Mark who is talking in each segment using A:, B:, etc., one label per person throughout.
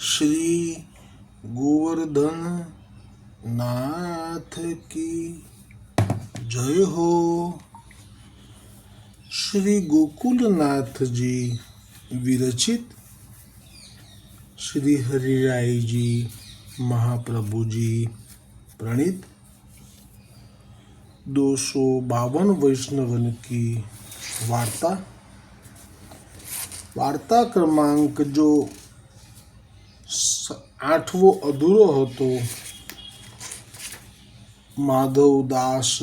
A: શ્રી ગોવર્ધન નાથ કી જય હો શ્રી ગોકુલનાથજી વિરચિત શ્રી હરિરાયજી મહાપ્રભુજી प्रणीत दो सौ बावन वैष्णवन की वार्ता वार्ता क्रमांक जो स- आठवो अधूरो હતો माधवदास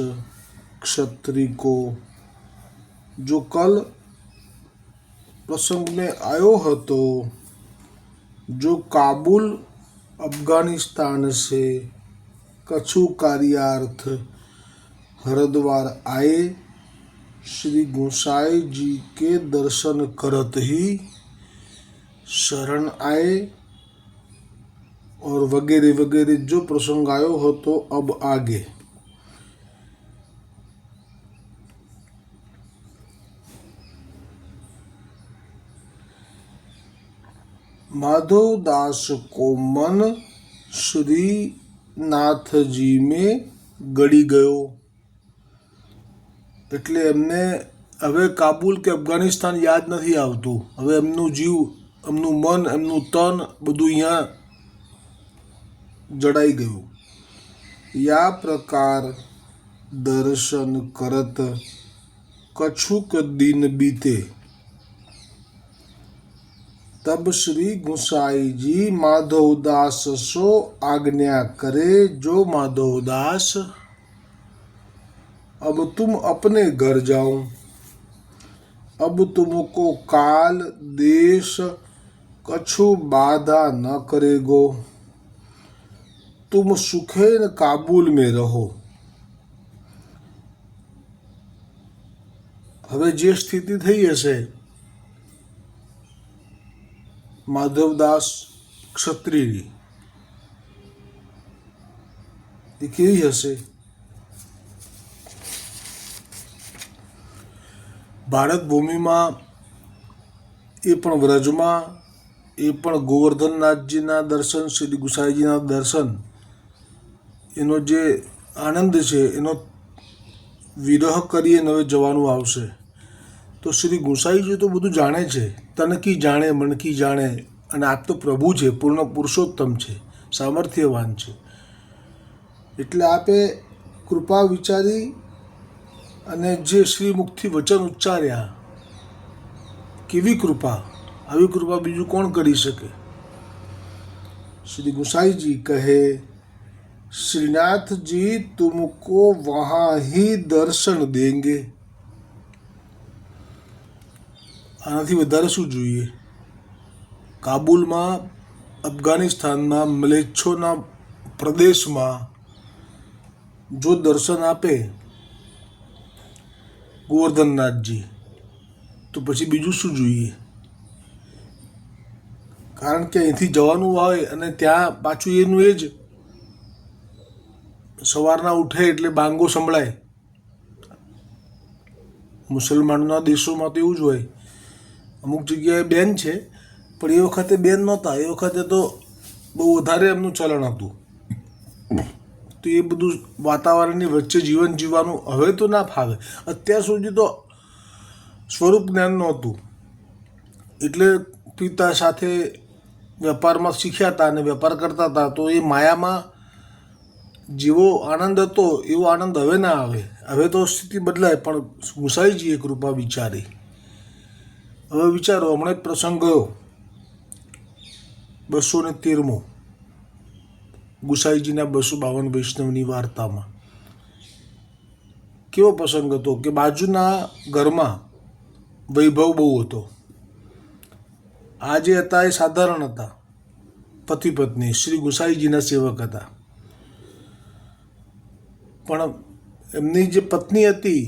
A: क्षत्री को जो कल प्रसंग में आयो હતો जो काबुल अफगानिस्तान से कछु कार्यार्थ हरिद्वार आए श्री गोसाई जी के दर्शन करत ही शरण आए और वगैरह वगैरह जो प्रसंग आयो हो तो अब आगे माधवदास को मन શ્રી નાથજી મેં ગળી ગયો એટલે એમને હવે કાબુલ કે અફઘાનિસ્તાન યાદ નથી આવતું હવે એમનું જીવ એમનું મન એમનું તન બધું અહીંયા જડાઈ ગયું યા પ્રકાર દર્શન કરત કછુક દિન બીતે तब श्री गुसाई जी माधवदास सो आज्ञा करे जो माधवदास अब तुम अपने घर जाओ अब तुमको काल देश कछु बाधा न करेगो तुम सुखेन काबुल में रहो હવે જે સ્થિતિ થઈ હશે માધવદાસ ક્ષત્રિયની એ કેવી હશે ભારત ભૂમિમાં એ પણ વ્રજમાં એ પણ ગોવર્ધનનાથજીના દર્શન શ્રી ગુસાઈજીના દર્શન એનો જે આનંદ છે, એનો વિરહ કરીએ હવે જવાનું આવશે. તો શ્રી ગુસાઈજી તો બધું જાણે છે તનકી જાણે મનકી જાણે, અને આપ તો પ્રભુ છે, પૂર્ણ પુરુષોત્તમ છે, સામર્થ્યવાન છે. એટલે આપે કૃપા વિચારી અને જે શ્રી મુખથી વચન ઉચ્ચાર્યા, કેવી કૃપા? આવી કૃપા બીજું કોણ કરી શકે? શ્રી ગુસાઈજી કહે श्रीनाथ जी तुमको वहाँ ही दर्शन देंगे આનાથી વધારે શું જોઈએ કાબુલમાં અફઘાનિસ્તાનમાં મલેચ્છોના પ્રદેશમાં જો દર્શન આપે ગોવર્ધનનાથજી તો પછી બીજું શું જોઈએ કારણ કે અહીંથી જવાનું હોય અને ત્યાં પાછું એનું એ જ સવારના ઉઠે એટલે બાંગો સંભળાય. મુસલમાનના દેશોમાં તો એવું જ હોય. અમુક જગ્યાએ બેન છે, પણ એ વખતે બેન નહોતા. એ વખતે તો બહુ વધારે એમનું ચલણ હતું. તો એ બધું વાતાવરણની વચ્ચે જીવન જીવવાનું હવે તો ના ફાવે. અત્યાર સુધી તો સ્વરૂપ જ્ઞાન નહોતું. એટલે પિતા સાથે વેપારમાં શીખ્યા હતા અને વેપાર કરતા હતા, તો એ માયામાં જેવો આનંદ હતો, એવો આનંદ હવે ના આવે. હવે તો સ્થિતિ બદલાય, પણ ગુસાઈજીએ કૃપા વિચારી. હવે વિચારો, હમણાં એક પ્રસંગ ગયો. બસો ને તેરમો. ગુસાઈજીના બસો બાવન વૈષ્ણવની વાર્તામાં. કેવો પ્રસંગ હતો કે બાજુના ઘરમાં વૈભવ બહુ હતો. આ જે હતા એ સાધારણ હતા. પતિ પત્ની શ્રી ગુસાઈજીના સેવક હતા. પણ એમની જે પત્ની હતી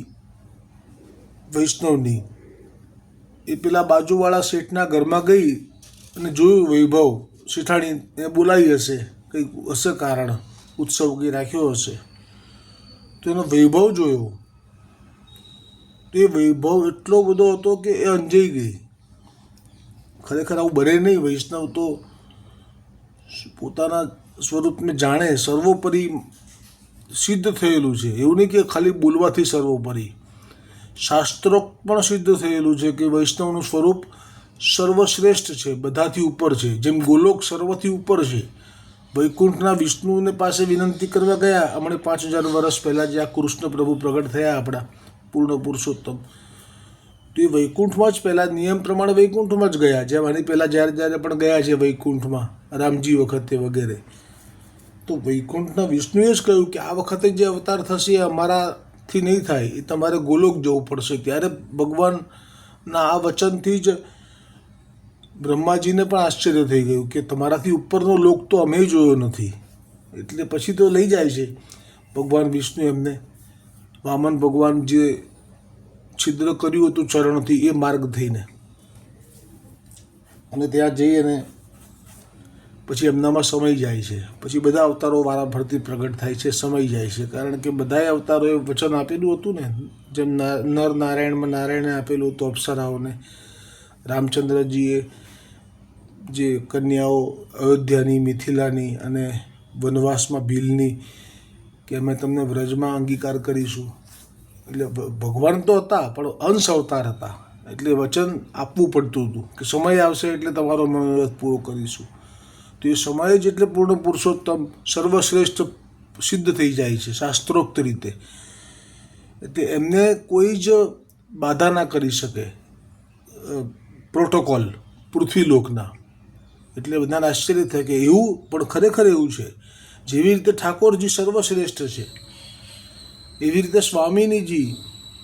A: વૈષ્ણવની, એ પેલા બાજુવાળા શેઠના ઘરમાં ગઈ અને જોયું વૈભવ શેઠાણીને બોલાવી હશે, કંઈક હશે કારણ, ઉત્સવ કંઈ રાખ્યો હશે. તો એનો વૈભવ જોયો. તો એ વૈભવ એટલો બધો હતો કે એ અંજાઈ ગઈ. ખરેખર આવું બને નહીં વૈષ્ણવ તો પોતાના સ્વરૂપને જાણે સર્વોપરી સિદ્ધ થયેલું છે. એવું નહીં કે ખાલી બોલવાથી સર્વોપરી. શાસ્ત્રોક્ત પણ સિદ્ધ થયેલું છે કે વૈષ્ણવનું સ્વરૂપ સર્વશ્રેષ્ઠ છે, બધાથી ઉપર છે. જેમ ગોલોક સર્વથી ઉપર છે. વૈકુંઠના વિષ્ણુને પાસે વિનંતી કરવા ગયા. હમણાં પાંચ હજાર વર્ષ પહેલાં જે આ કૃષ્ણ પ્રભુ પ્રગટ થયા આપણા પૂર્ણ પુરુષોત્તમ. તો એ વૈકુંઠમાં જ પહેલાં નિયમ પ્રમાણે વૈકુંઠમાં જ ગયા. જેમ આની પહેલાં જ્યારે જ્યારે પણ ગયા છે વૈકુંઠમાં, રામજી વખતે વગેરે. તો વૈકુંઠના વિષ્ણુએ જ કહ્યું કે આ વખતે જે અવતાર થશે એ અમારાથી નહીં થાય, એ તમારે ગોલોક જવું પડશે. ત્યારે ભગવાનના આ વચનથી જ બ્રહ્માજીને પણ આશ્ચર્ય થઈ ગયું કે તમારાથી ઉપરનો લોક તો અમે જોયો નથી. એટલે પછી તો લઈ જાય છે. ભગવાન વિષ્ણુ એમને, વામન ભગવાન જે છિદ્ર કર્યું હતું ચરણથી એ માર્ગ થઈને. અને ત્યાં જઈ અને પછી એમનામાં સમય જાય છે. પછી બધા અવતારો વારાફરતી પ્રગટ થાય છે, સમય જાય છે. કારણ કે બધાએ અવતારોએ વચન આપેલું હતું ને, જેમ નર નારાયણમાં નારાયણે આપેલું હતું અપ્સરાઓને. રામચંદ્રજીએ જે કન્યાઓ અયોધ્યાની, મિથિલાની અને વનવાસમાં ભીલની, કે અમે તમને વ્રજમાં અંગીકાર કરીશું. એટલે ભગવાન તો હતા, પણ અંશ અવતાર હતા. એટલે વચન આપવું પડતું હતું કે સમય આવશે એટલે તમારો મનોરથ પૂરો કરીશું. તો એ સમય જ એટલે પૂર્ણ પુરુષોત્તમ સર્વશ્રેષ્ઠ સિદ્ધ થઈ જાય છે, શાસ્ત્રોક્ત રીતે. એટલે એમને કોઈ જ બાધા ના કરી શકે પ્રોટોકોલ, પૃથ્વીલોકના. એટલે બધાને આશ્ચર્ય થાય કે એવું પણ ખરેખર એવું છે. જેવી રીતે ઠાકોરજી સર્વશ્રેષ્ઠ છે, એવી રીતે સ્વામિનીજી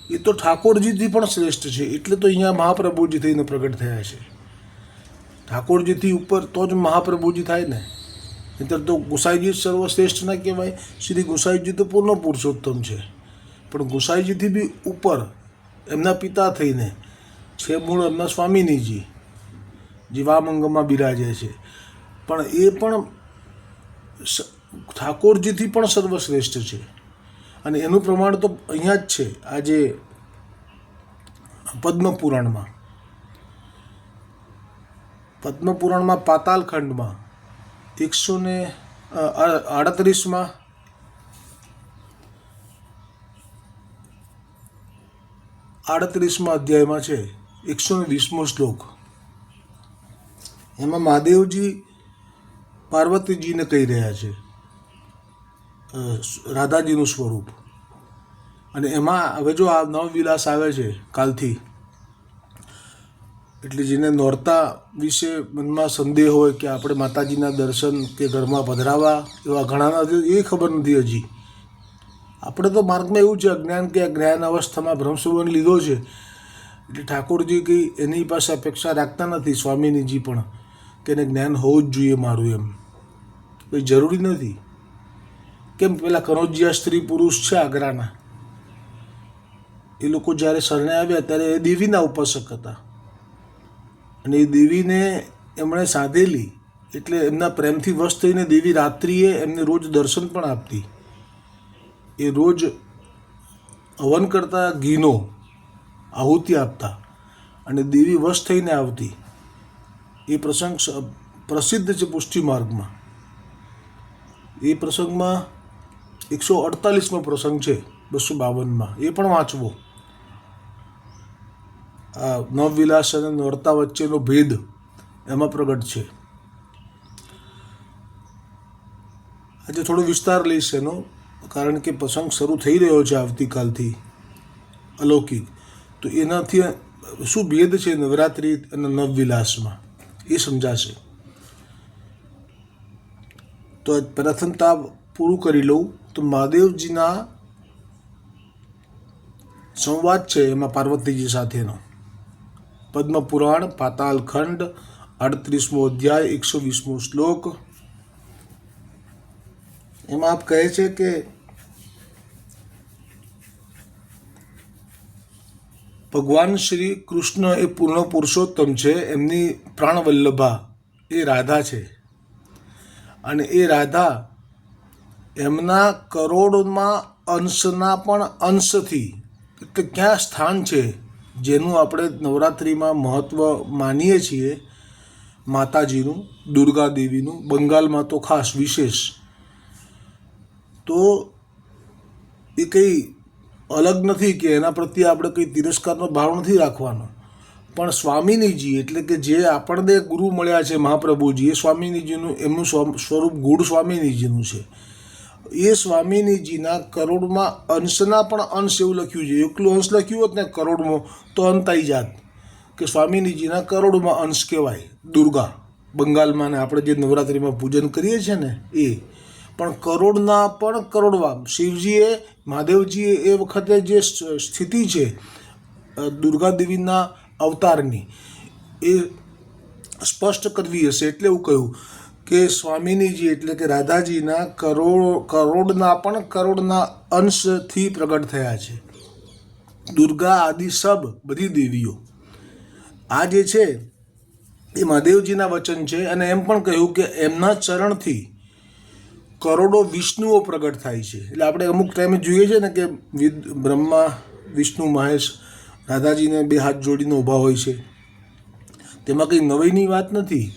A: એ તો ઠાકોરજીથી પણ શ્રેષ્ઠ છે. એટલે તો અહીંયા મહાપ્રભુજી થઈને પ્રગટ થયા છે. ઠાકોરજીથી ઉપર તો જ મહાપ્રભુજી થાય ને. નહીતર તો ગોસાઈજી સર્વશ્રેષ્ઠ ના કહેવાય. શ્રી ગોસાઈજી તો પૂર્ણ પુરુષોત્તમ છે. પણ ગોસાઈજીથી બી ઉપર એમના પિતા થઈને છે મૂળ એમના સ્વામિનીજી, જીવામંગમાં બિરાજે છે. પણ એ પણ ઠાકોરજીથી પણ સર્વશ્રેષ્ઠ છે. અને એનું પ્રમાણ તો અહીંયા જ છે, આજે પદ્મપુરાણમાં. પદ્મપુરાણમાં પાતાલખંડમાં એકસો ને આડત્રીસમાં આડત્રીસમાં અધ્યાયમાં છે એકસો ને વીસમો શ્લોક. એમાં મહાદેવજી પાર્વતીજીને કહી રહ્યા છે રાધાજીનું સ્વરૂપ. અને એમાં હવે જો આ નવવિલાસ આવે છે કાલથી એટલે જેને નોરતા વિશે મનમાં સંદેહ હોય કે આપણે માતાજીના દર્શન કે ઘરમાં પધરાવા એવા ઘણા નથી એ ખબર નથી હજી. આપણે તો માર્ગમાં એવું છે, અજ્ઞાન કે જ્ઞાન અવસ્થામાં ભ્રમસુવન લીધો છે, એટલે ઠાકોરજી કંઈ એની પાસે અપેક્ષા રાખતા નથી, સ્વામીનીજી પણ, કે એને જ્ઞાન હોવું જ જોઈએ મારું એમ. કંઈ જરૂરી નથી. કેમ પેલા કનોજિયા સ્ત્રી પુરુષ છે આગ્રાના. એ લોકો જ્યારે શરણે આવ્યા, ત્યારે એ દેવીના ઉપાસક હતા. અને એ દેવીને એમણે સાધેલી એટલે એમના પ્રેમથી વશ થઈને દેવી રાત્રિએ એમને રોજ દર્શન પણ આપતી. એ રોજ હવન કરતા ઘીનો આહુતિ આપતા અને દેવી વશ થઈને આવતી. એ પ્રસંગ પ્રસિદ્ધ છે પુષ્ટિ માર્ગમાં. એ પ્રસંગમાં એકસો અડતાલીસમો પ્રસંગ છે બસો બાવનમાં. એ પણ વાંચવો. નવવિલાસ અને નોરતા વચ્ચેનો ભેદ એમાં પ્રગટ છે. આજે થોડો વિસ્તાર લઈશ એનો, કારણ કે પ્રસંગ શરૂ થઈ રહ્યો છે આવતીકાલથી અલૌકિક. તો એનાથી શું ભેદ છે નવરાત્રિ અને નવવિલાસમાં? એ સમજાશે. તો પ્રથમ તાપ પૂરું કરી લઉં. તો મહાદેવજીના સંવાદ છે એમાં પાર્વતીજી સાથેનો. પદ્મપુરાણ, પાતાલખંડ, અડત્રીસમો અધ્યાય, એકસો વીસમો શ્લોક. એમાં આપ કહે છે કે ભગવાન શ્રી કૃષ્ણ એ પૂર્ણ પુરુષોત્તમ છે, એમની પ્રાણવલ્લભા એ રાધા છે. અને એ રાધા એમના કરોડમાં અંશના પણ અંશથી, એટલે ક્યાં સ્થાન છે જેનું આપણે નવરાત્રિમાં મહત્ત્વ માનીએ છીએ, માતાજીનું, દુર્ગા દેવીનું બંગાળમાં તો ખાસ વિશેષ. તો એ કંઈ અલગ નથી કે એના પ્રત્યે આપણે કંઈ તિરસ્કારનો ભાવ નથી રાખવાનો. પણ સ્વામિનીજી એટલે કે જે આપણને ગુરુ મળ્યા છે મહાપ્રભુજી એ સ્વામિનીજીનું એમનું સ્વ- સ્વરૂપ ગુડ સ્વામિનીજીનું છે. એ સ્વામીનીજીના કરોડમાં અંશના પણ અંશ એવું લખ્યું છે. એકલું અંશ લખ્યું હોત ને કરોડમાં, તો અંતાઈ જાત. કે સ્વામીનીજીના કરોડમાં અંશ કહેવાય. દુર્ગા. બંગાળમાં ને આપણે જે નવરાત્રિમાં પૂજન કરીએ છીએ ને, એ. પણ કરોડના પણ કરોડવા. શિવજીએ, મહાદેવજીએ એ વખતે જે સ્થિતિ છે દુર્ગા દેવીના અવતારની, એ સ્પષ્ટ કરવી હશે એટલે એવું કહ્યું. કે સ્વામિનીજી એટલે કે રાધાજીના કરોડ, કરોડના પણ કરોડના અંશથી પ્રગટ થયા છે. દુર્ગા, આદિ, સબ, બધી દેવીઓ. આ જે છે, એ મહાદેવજીના વચન છે અને એમ પણ કહ્યું કે એમના ચરણથી કરોડો વિષ્ણુઓ પ્રગટ થાય છે. એટલે આપણે અમુક ટાઈમે જોઈએ છે ને કે બ્રહ્મા, વિષ્ણુ, મહેશ, રાધાજીને બે હાથ જોડીને ઊભા હોય છે. તેમાં કંઈ નવીની વાત નથી.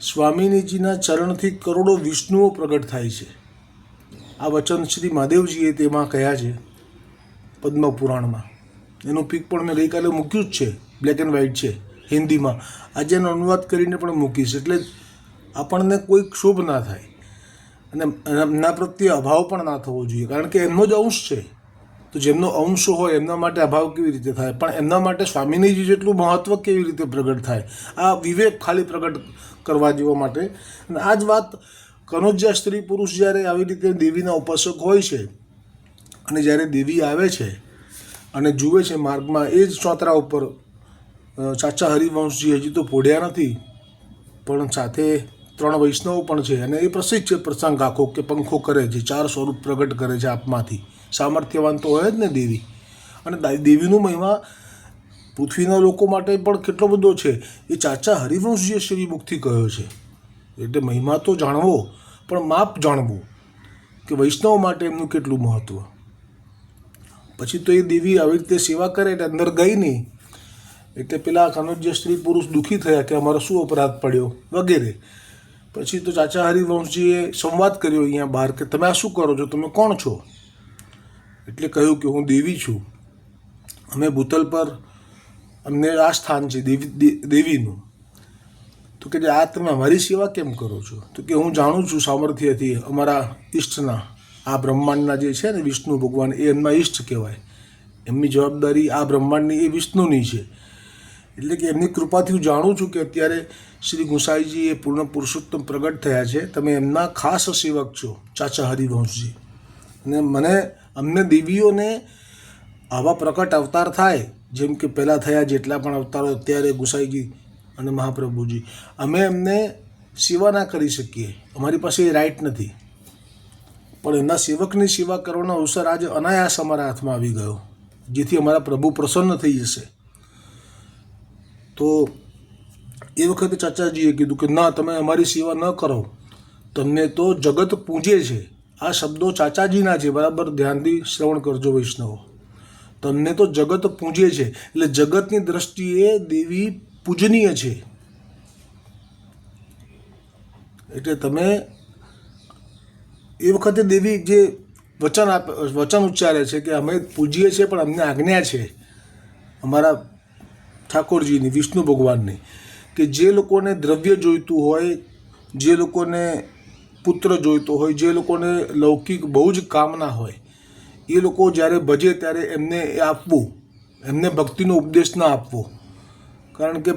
A: સ્વામિનીજીના ચરણથી કરોડો વિષ્ણુઓ પ્રગટ થાય છે. આ વચન શ્રી મહાદેવજીએ તેમાં કહ્યા છે પદ્મપુરાણમાં. એનું પીક પણ મેં ગઈકાલે મૂક્યું જ છે. બ્લેક એન્ડ વ્હાઇટ છે, હિન્દીમાં. આજે એનો અનુવાદ કરીને પણ મૂકીશ, એટલે આપણને કોઈ ક્ષોભ ના થાય. અને એમના પ્રત્યે અભાવ પણ ના થવો જોઈએ, કારણ કે એમનો જ અંશ છે. તો જેમનો અંશ હોય એમના માટે અભાવ કેવી રીતે થાય? પણ એમના માટે સ્વામીનીજી જેટલું મહત્ત્વ કેવી રીતે પ્રગટ થાય? આ વિવેક ખાલી પ્રગટ કરવા જેવા માટે. અને આ જ વાત કનોજ્યા સ્ત્રી પુરુષ જ્યારે આવી રીતે દેવીના ઉપાસક હોય છે અને જ્યારે દેવી આવે છે અને જુએ છે માર્ગમાં, એ જ ચોતરા ઉપર ચાચા હરિવંશજી હજી તો પોઢ્યા નથી, પણ સાથે ત્રણ વૈષ્ણવ પણ છે અને એ પ્રસિદ્ધ છે પ્રસંગ આખો કે પંખો કરે છે, ચાર સ્વરૂપ પ્રગટ કરે છે આપમાંથી. સામર્થ્યવાન તો હોય જ ને દેવી અને દેવીનું મહિમા પૃથ્વીના લોકો માટે પણ કેટલો બધો છે. એ ચાચા હરિવંશજીએ શ્રીમુખથી કહ્યો છે. એટલે મહિમા તો જાણવો, પણ માપ જાણવું કે વૈષ્ણવ માટે એમનું કેટલું મહત્ત્વ પછી તો એ દેવી આવી રીતે સેવા કરે એટલે અંદર ગઈ નહીં. એટલે પેલા કનોજ્ય સ્ત્રી પુરુષ દુઃખી થયા કે અમારો શું અપરાધ પડ્યો વગેરે. પછી તો ચાચા હરિવંશજીએ સંવાદ કર્યો અહીંયા બહાર કે તમે આ શું કરો છો? તમે કોણ છો? એટલે કહ્યું કે હું દેવી છું. અમે ભૂતલ પર અમને આ સ્થાન છે, દેવી દેવીનું. તો કે આ તમે અમારી સેવા કેમ કરો છો? તો કે હું જાણું છું સામર્થ્યથી અમારા ઈષ્ટના, આ બ્રહ્માંડના જે છે ને વિષ્ણુ ભગવાન, એ એમના ઈષ્ટ કહેવાય. એમની જવાબદારી આ બ્રહ્માંડની, એ વિષ્ણુની છે. એટલે કે એમની કૃપાથી હું જાણું છું કે અત્યારે શ્રી ગુસાઈજી એ પૂર્ણ પુરુષોત્તમ પ્રગટ થયા છે. તમે એમના ખાસ સેવક છો, ચાચા હરિવંશજી. અને મને અમને દેવીઓને આવા પ્રકટ અવતાર થાય, જેમ કે પહેલાં થયા જેટલા પણ અવતારો અત્યારે ગુસાઈજી અને મહાપ્રભુજી. અમે એમને સેવા ના કરી શકીએ. અમારી પાસે એ રાઈટ નથી. પણ એમના સેવકની સેવા કરવાનો અવસર આજે અનાયાસ અમારા હાથમાં આવી ગયો, જેથી અમારા પ્રભુ પ્રસન્ન થઈ જશે. તો એ વખતે ચાચાજીએ કીધું કે, ના, તમે અમારી સેવા ન કરો. તમને તો જગત પૂજે છે. આ શબ્દો ચાચાજીના છે, બરાબર? ધ્યાનથી શ્રવણ કરજો વૈષ્ણવો. તમને તો જગત પૂજે છે, એટલે જગતની દ્રષ્ટિએ દેવી પૂજનીય છે. એટલે તમે એ વખતે દેવી જે વચન આપ, વચન ઉચ્ચારે છે કે અમે પૂજીએ છીએ, પણ અમને આજ્ઞા છે અમારા ઠાકોરજીની, વિષ્ણુ ભગવાનની, કે જે લોકોને દ્રવ્ય જોઈતું હોય, જે લોકોને પુત્ર જોઈતો હોય, જે લોકોને લૌકિક બહુ જ કામના હોય, એ લોકો જ્યારે ભજે ત્યારે એમને એ આપવું, એમને ભક્તિનો ઉપદેશ ના આપવો. કારણ કે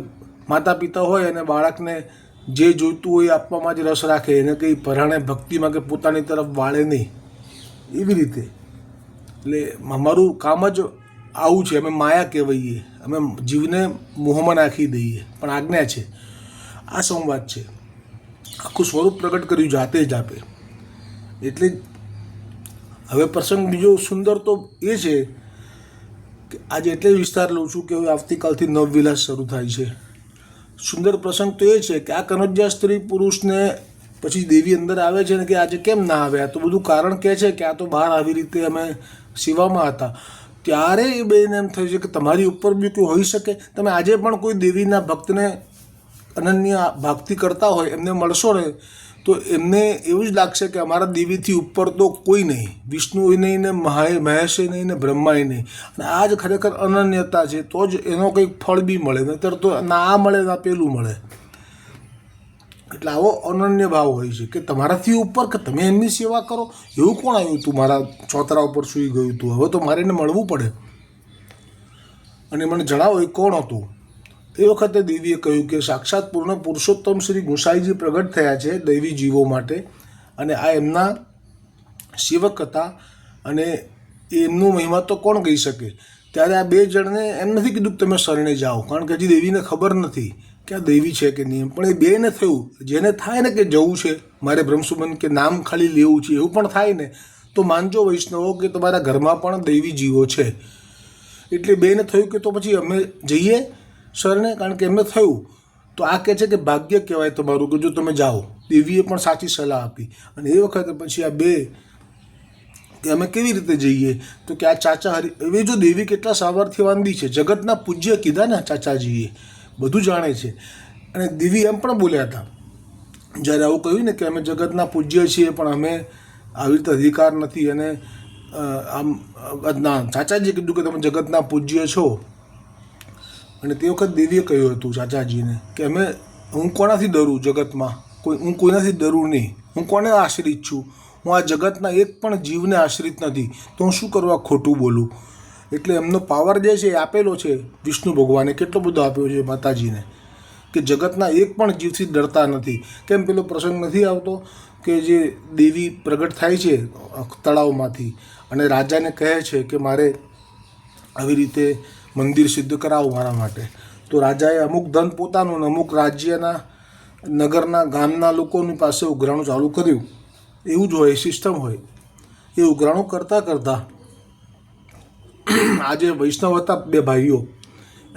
A: માતા પિતા હોય અને બાળકને જે જોઈતું હોય આપવામાં જ રસ રાખે, એને કંઈ પરાણે ભક્તિમાં કે પોતાની તરફ વાળે નહીં. એવી રીતે. એટલે અમારું કામ જ આવું છે, અમે માયા કહેવાઈએ, અમે જીવને મોહમાં નાખી દઈએ, પણ આજ્ઞા છે. આ સંવાદ છે. આખું સ્વરૂપ પ્રગટ કર્યું જાતે જ આપે. એટલે હવે પ્રસંગ બીજો સુંદર તો એ છે કે આજે એટલે વિસ્તાર લઉં છું કે હવે આવતીકાલથી નવવિલાસ શરૂ થાય છે. સુંદર પ્રસંગ તો એ છે કે આ કનોજ્યા સ્ત્રી પુરુષને પછી દેવી અંદર આવે છે ને કે આજે કેમ ના આવે? આ તો બધું કારણ કહે છે કે આ તો બહાર આવી રીતે અમે સેવામાં હતા. ત્યારે એ બેને એમ થયું છે કે તમારી ઉપર બી કોઈ હોઈ શકે. તમે આજે પણ કોઈ દેવીના ભક્તને અનન્ય ભક્તિ કરતા હોય, એમને મળશો ને, તો એમને એવું જ લાગશે કે અમારા દેવીથી ઉપર તો કોઈ નહીં. વિષ્ણુ નહીં ને મહા મહેશે નહીં ને બ્રહ્માએ નહીં. અને આ જ ખરેખર અનન્યતા છે, તો જ એનો કંઈક ફળ બી મળે, નહીતર તો ના આ મળે ના પેલું મળે. એટલે આવો અનન્ય ભાવ હોય છે કે તમારાથી ઉપર કે તમે એમની સેવા કરો, એવું કોણ આવ્યું હતું મારા ચોતરા ઉપર સૂઈ ગયું હતું હવે તો મારે એને મળવું પડે. અને મને જણાવો એ કોણ હતું? એ વખતે દેવીએ કહ્યું કે સાક્ષાત પૂર્ણ પુરુષોત્તમ શ્રી ગુસાઈજી પ્રગટ થયા છે દૈવી જીવો માટે. અને આ એમના સેવક હતા અને એમનું મહિમા તો કોણ કહી શકે? ત્યારે આ બે જણને એમ નથી કીધું કે તમે શરણે જાઓ. કારણ કે હજી દેવીને ખબર નથી કે આ દેવી છે કે નહીં. પણ એ બેને થયું. જેને થાય ને કે જવું છે, મારે બ્રહ્મસુમન કે નામ ખાલી લેવું છે, એવું પણ થાય ને, તો માનજો વૈષ્ણવો કે તમારા ઘરમાં પણ દૈવી જીવો છે. એટલે બેને થયું કે તો પછી અમે જઈએ શરણે કારણ કે એમને થયું. તો આ કહે છે કે ભાગ્ય કહેવાય તમારું કે જો તમે જાઓ. દેવીએ પણ સાચી સલાહ આપી. અને એ વખતે પછી આ બે કે અમે કેવી રીતે જઈએ? તો કે આ ચાચા હરી, હવે જો દેવી કેટલા સામર્થ્યવાનદી છે. જગતના પૂજ્ય કીધા ને ચાચાજીએ. બધું જાણે છે. અને દેવી એમ પણ બોલ્યા હતા. જ્યારે આવું કહ્યું ને કે અમે જગતના પૂજ્ય છીએ, પણ અમે આવી રીતે અધિકાર નથી. અને આમ ચાચાજીએ કીધું કે તમે જગતના પૂજ્ય છો. અને તે વખત દેવીએ કહ્યું હતું ચાચાજીને કે અમે હું કોનાથી ડરું જગતમાં? કોઈ હું કોઈનાથી ડરું નહીં. હું કોને આશ્રિત છું? હું આ જગતના એક પણ જીવને આશ્રિત નથી. તો હું શું કરવા ખોટું બોલું? એટલે એમનો પાવર જે છે એ આપેલો છે વિષ્ણુ ભગવાને. કેટલો બધો આપ્યો છે માતાજીને કે જગતના એક પણ જીવથી ડરતા નથી. કેમ પેલો પ્રસંગ નથી આવતો કે જે દેવી પ્રગટ થાય છે તળાવમાંથી અને રાજાને કહે છે કે મારે આવી રીતે મંદિર સિદ્ધ કરાવો મારા માટે. તો રાજાએ અમુક ધન પોતાનું અમુક રાજ્યના, નગરના, ગામના લોકોની પાસે ઉઘરાણું ચાલુ કર્યું. એવું જ હોય સિસ્ટમ હોય. એ ઉઘરાણું કરતાં કરતાં આજે વૈષ્ણવ હતા બે ભાઈઓ.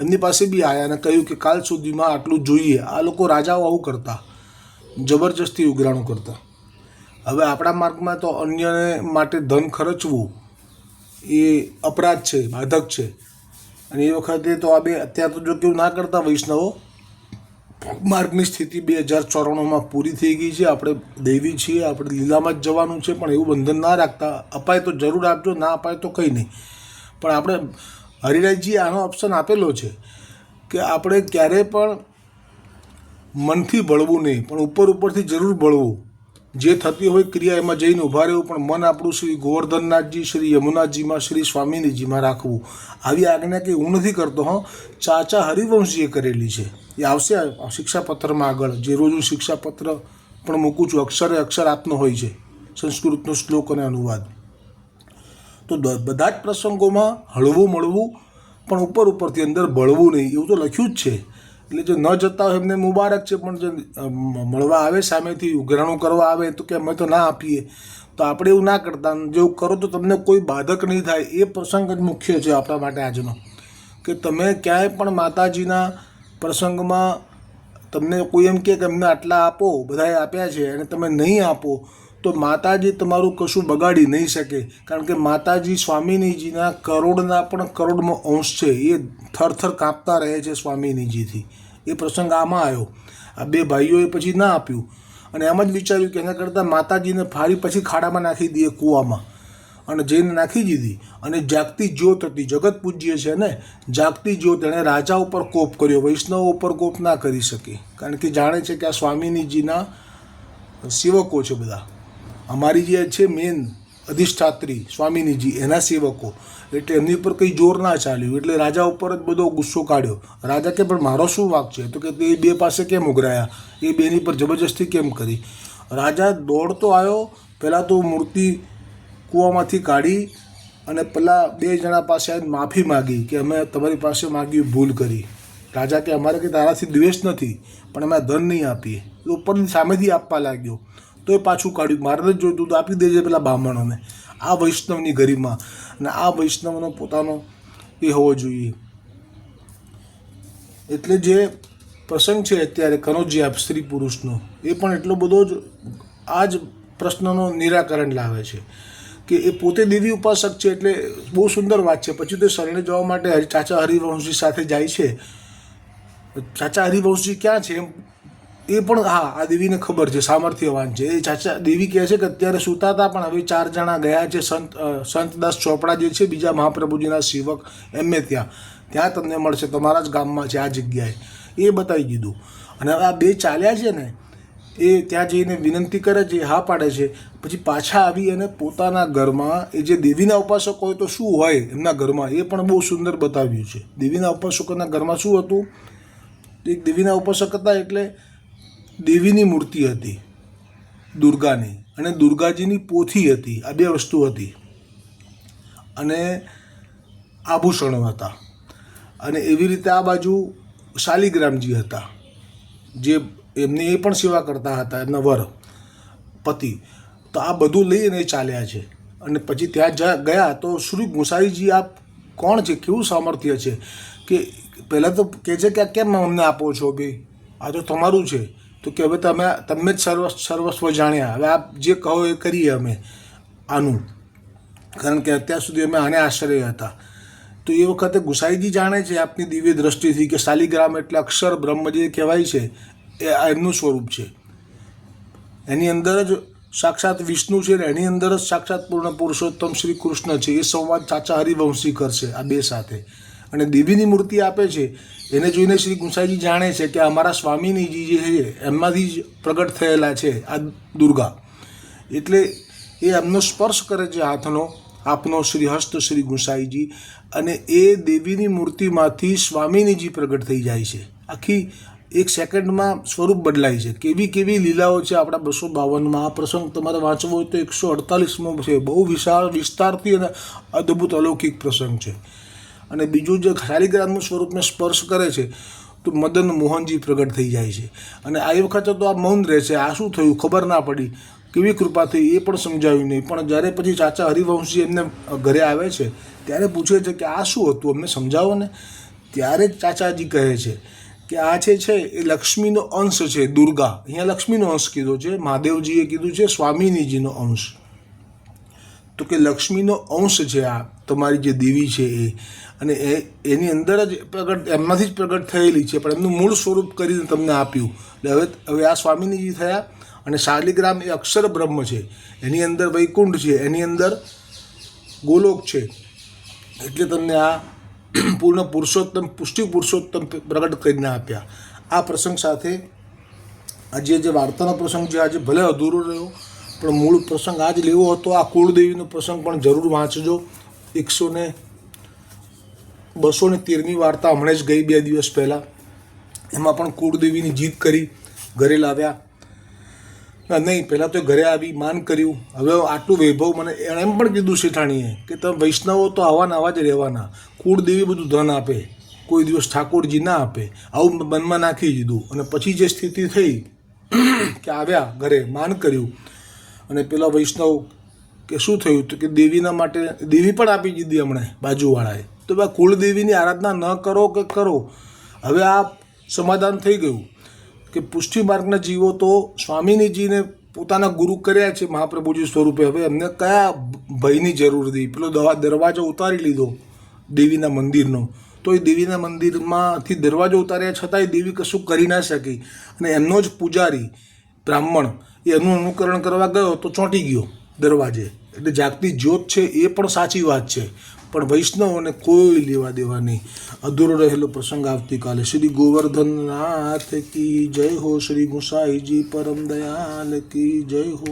A: એમની પાસે બી આવ્યા અને કહ્યું કે કાલ સુધીમાં આટલું જોઈએ. આ લોકો રાજાઓ આવું કરતા. જબરજસ્તી ઉઘરાણું કરતા. હવે આપણા માર્ગમાં તો અન્યને માટે ધન ખર્ચવું એ અપરાધ છે, બાધક છે. અને એ વખતે તો આ બે, અત્યારે તો જો કેવું ના કરતા વૈષ્ણવો માર્ગની સ્થિતિ બે હજાર ચોરાણુંમાં પૂરી થઈ ગઈ છે. આપણે દૈવી છીએ, આપણે લીલામાં જ જવાનું છે, પણ એવું બંધન ના રાખતા. અપાય તો જરૂર આપજો, ના અપાય તો કંઈ નહીં. પણ આપણે હરિરાજજીએ આનો ઓપ્શન આપેલો છે કે આપણે ક્યારેય પણ મનથી ભળવું નહીં, પણ ઉપર ઉપરથી જરૂર બળવું જે થતી હોય ક્રિયા એમાં જઈને ઊભા રહેવું, પણ મન આપણું શ્રી ગોવર્ધનનાથજી, શ્રી યમુનાથજીમાં, શ્રી સ્વામિનીજીમાં રાખવું. આવી આજ્ઞા કે હું નથી કરતો, હં. ચાચા હરિવંશજીએ કરેલી છે. એ આવશે શિક્ષાપત્રમાં આગળ. જે રોજ હું શિક્ષાપત્ર પણ મૂકું છું, અક્ષરે અક્ષર આપનો હોય છે. સંસ્કૃતનો શ્લોક અને અનુવાદ. તો બધા જ પ્રસંગોમાં હળવું મળવું, પણ ઉપર ઉપરથી અંદર બળવું નહીં. એવું તો લખ્યું જ છે. એટલે જો ન જતા હોય એમને મુબારક છે, પણ જો મળવા આવે, સામેથી ઉઘરાણું કરવા આવે, તો કે અમે તો ના આપીએ, તો આપણે એવું ના કરતા. જેવું કરો તો તમને કોઈ બાધક નહીં થાય. એ પ્રસંગ જ મુખ્ય છે આપણા માટે આજનો. કે તમે ક્યાંય પણ માતાજીના પ્રસંગમાં તમને કોઈ એમ કે એમને આટલા આપો, બધાએ આપ્યા છે અને તમે નહીં આપો, તો માતાજી તમારું કશું બગાડી નહીં શકે. કારણ કે માતાજી સ્વામિનીજીના કરોડના પણ કરોડમાં અંશ છે. એ થરથર કાપતા રહે છે સ્વામિનીજીથી. એ પ્રસંગ આમાં આવ્યો. આ બે ભાઈઓએ પછી ના આપ્યું. અને એમ જ વિચાર્યું કે એના કરતાં માતાજીને ફાડી પછી ખાડામાં નાખી દઈએ કૂવામાં. અને જઈને નાખી દીધી. અને જાગતી જ્યોત હતી. જગત પૂજ્ય છે ને? જાગતી જ્યોત એણે રાજા ઉપર કોપ કર્યો. વૈષ્ણવ ઉપર કોપ ના કરી શકી. કારણ કે જાણે છે કે આ સ્વામિનીજીના સેવકો છે બધા. અમારી જે છે મેન અધિષ્ઠાત્રી સ્વામિનીજી, એના સેવકો. એટલે એમની ઉપર કંઈ જોર ના ચાલ્યું. એટલે રાજા ઉપર જ બધો ગુસ્સો કાઢ્યો. રાજા કે, પણ મારો શું વાક છે? તો કે એ બે પાસે કેમ ઉઘરાયા? એ બેની પર જબરજસ્તી કેમ કરી? રાજા દોડતો આવ્યો. પહેલાં તો મૂર્તિ કૂવામાંથી કાઢી અને પેલા બે જણા પાસે આવીને માફી માગી કે, અમે તમારી પાસે માગી ભૂલ કરી. રાજા કે, અમારે કે તારાથી દ્વેષ નથી, પણ અમે ધન નહીં આપીએ. એ ઉપરની સામેથી આપવા લાગ્યો. તો એ પાછું કાઢ્યું મારે જ જોઈતું તો આપી દેજે પેલા બ્રાહ્મણોને. આ વૈષ્ણવની ગરિમા અને આ વૈષ્ણવનો પોતાનો એ હોવો જોઈએ. એટલે જે પ્રસંગ છે અત્યારે કનોજિયા, સ્ત્રી પુરુષનો, એ પણ એટલો બધો જ આ જ પ્રશ્નનો નિરાકરણ લાવે છે. કે એ પોતે દેવી ઉપાસક છે એટલે બહુ સુંદર વાત છે. પછી તે શરણે જવા માટે ચાચા હરિવંશજી સાથે જાય છે. ચાચા હરિવંશજી ક્યાં છે? એમ એ પણ હા, આ દેવીને ખબર છે, સામર્થ્યવાન છે. એ ચાચા, દેવી કહે છે કે અત્યારે સૂતા હતા પણ હવે ચાર જણા ગયા છે, સંત સંતદાસ ચોપડા જે છે, બીજા મહાપ્રભુજીના સેવક એમને ત્યાં. ત્યાં તમને મળશે, તમારા જ ગામમાં છે, આ જગ્યાએ. એ બતાવી દીધું. અને આ બે ચાલ્યા છે ને, એ ત્યાં જઈને વિનંતી કરે છે, હા પાડે છે. પછી પાછા આવી અને પોતાના ઘરમાં, એ જે દેવીના ઉપાસક હોય તો શું હોય એમના ઘરમાં, એ પણ બહુ સુંદર બતાવ્યું છે. દેવીના ઉપાસકોના ઘરમાં શું હતું? એક દેવીના ઉપાસક હતા એટલે દેવીની મૂર્તિ હતી, દુર્ગાની. અને દુર્ગાજીની પોથી હતી, આ બે વસ્તુ હતી. અને આભૂષણો હતા. અને એવી રીતે આ બાજુ શાલિગ્રામજી હતા, જે એમની એ પણ સેવા કરતા હતા, એમના વર, પતિ. તો આ બધું લઈને ચાલ્યા છે. અને પછી ત્યાં ગયા તો શ્રી ગુસાઈજી આપ કોણ છે? કેવું સામર્થ્ય છે? કે પહેલાં તો કહે છે કે આ કેમ અમને આપો છો? ભાઈ આ તો તમારું છે. તો કે હવે તમે તમે જ સર્વ, સર્વસ્વ જાણ્યા. હવે આપ જે કહો એ કરીએ અમે આનું. કારણ કે અત્યાર સુધી અમે આને આશ્રય હતા. તો એ વખતે ગુસાઈજી જાણે છે આપની દિવ્ય દ્રષ્ટિથી કે શાલિગ્રામ એટલે અક્ષર બ્રહ્મ કહેવાય છે, એ એમનું સ્વરૂપ છે. એની અંદર જ સાક્ષાત વિષ્ણુ છે ને એની અંદર જ સાક્ષાત પૂર્ણ પુરુષોત્તમ શ્રી કૃષ્ણ છે. એ સંવાદ ચાચા હરિવંશી કરશે આ બે સાથે. અને દેવીની મૂર્તિ આપે છે, એને જોઈને શ્રી ગુંસાઈજી જાણે છે કે અમારા સ્વામીનીજી જે છે એમમાંથી જ પ્રગટ થયેલા છે આ દુર્ગા. એટલે એ એમનો સ્પર્શ કરે છે હાથનો, આપનો શ્રી હસ્ત શ્રી ગુંસાઈજી, અને એ દેવીની મૂર્તિમાંથી સ્વામીનીજી પ્રગટ થઈ જાય છે. આખી એક સેકન્ડમાં સ્વરૂપ બદલાય છે. કેવી કેવી લીલાઓ છે આપણા બસો બાવનમાં. આ પ્રસંગ તમારે વાંચવો હોય તો એકસો અડતાલીસમો છે. બહુ વિશાળ, વિસ્તારથી અને અદ્ભુત અલૌકિક પ્રસંગ છે. અને બીજું જે શાલિગ્રામનું સ્વરૂપને સ્પર્શ કરે છે, તો મદન મોહનજી પ્રગટ થઈ જાય છે. અને આ વખતે તો આ મૌન રહે છે. આ શું થયું? ખબર ના પડી. કેવી કૃપા થઈ? એ પણ સમજાવ્યું નહીં. પણ જ્યારે પછી ચાચા હરિવંશજી એમને ઘરે આવે છે, ત્યારે પૂછે છે કે આ શું હતું? અમને સમજાવો ને. ત્યારે જ ચાચાજી કહે છે કે આ છે છે, એ લક્ષ્મીનો અંશ છે, દુર્ગા. અહીંયા લક્ષ્મીનો અંશ કીધો છે. મહાદેવજીએ કીધું છે સ્વામિનીજીનો અંશ. તો કે લક્ષ્મીનો અંશ છે આ. તમારી જે દેવી છે એ. અને એ, એની અંદર જ પ્રગટ એમનાથી જ પ્રગટ થયેલી છે, પણ એમનું મૂળ સ્વરૂપ કરીને તમને આપ્યું. એટલે હવે હવે આ સ્વામિનીજી થયા અને શાલિગ્રામ એ અક્ષર બ્રહ્મ છે. એની અંદર વૈકુંઠ છે, એની અંદર ગોલોક છે. એટલે તમને આ પૂર્ણ પુરુષોત્તમ, પુષ્ટિ પુરુષોત્તમ પ્રગટ કરીને આપ્યા. આ પ્રસંગ સાથે આજે જે વાર્તાનો પ્રસંગ છે, આજે ભલે અધૂરો રહ્યો, પણ મૂળ પ્રસંગ આજ લેવો હતો, આ કુળદેવીનો પ્રસંગ પણ જરૂર વાંચજો. એકસો ને બસો ને તેરની વાર્તા હમણાં જ ગઈ બે દિવસ પહેલાં. એમાં પણ કુળદેવીની જીત કરી, ઘરે લાવ્યા. નહીં, પહેલાં તો ઘરે આવી, માન કર્યું. હવે આટલું વૈભવ મને એમ પણ કીધું શેઠાણીએ કે તમે વૈષ્ણવો તો આવા આવા જ રહેવાના. કુળદેવી બધું ધન આપે. કોઈ દિવસ ઠાકોરજી ના આપે. આવું મનમાં નાખી દીધું. અને પછી જે સ્થિતિ થઈ કે આવ્યા ઘરે, માન કર્યું. અને પેલા વૈષ્ણવ કે શું થયું તો કે દેવીના માટે, દેવી પણ આપી દીધી હમણાં બાજુવાળાએ. તો ભાઈ કુળદેવીની આરાધના ન કરો કે કરો, હવે આ સમાધાન થઈ ગયું કે પુષ્ટિ માર્ગના જીવો તો સ્વામિનીજીને પોતાના ગુરુ કર્યા છે મહાપ્રભુજી સ્વરૂપે. હવે એમને કયા ભયની જરૂર હતી? પેલો દવા, દરવાજો ઉતારી લીધો દેવીના મંદિરનો. તો એ દેવીના મંદિરમાંથી દરવાજો ઉતાર્યા છતાંય દેવી કશું કરી ના શકી. અને એમનો જ પૂજારી બ્રાહ્મણ એ એનું અનુકરણ કરવા ગયો તો ચોંટી ગયો. દરવાજે. એટલે જાગતી જ્યોત છે એ પણ સાચી વાત છે. પણ વૈષ્ણવોને કોઈ લેવા દેવા નહીં. અધૂરો રહેલો પ્રસંગ આવતીકાલે. શ્રી ગોવર્ધનનાથ કી જય હો. શ્રી ગુસાઈજી પરમ દયાલ કી જય હો.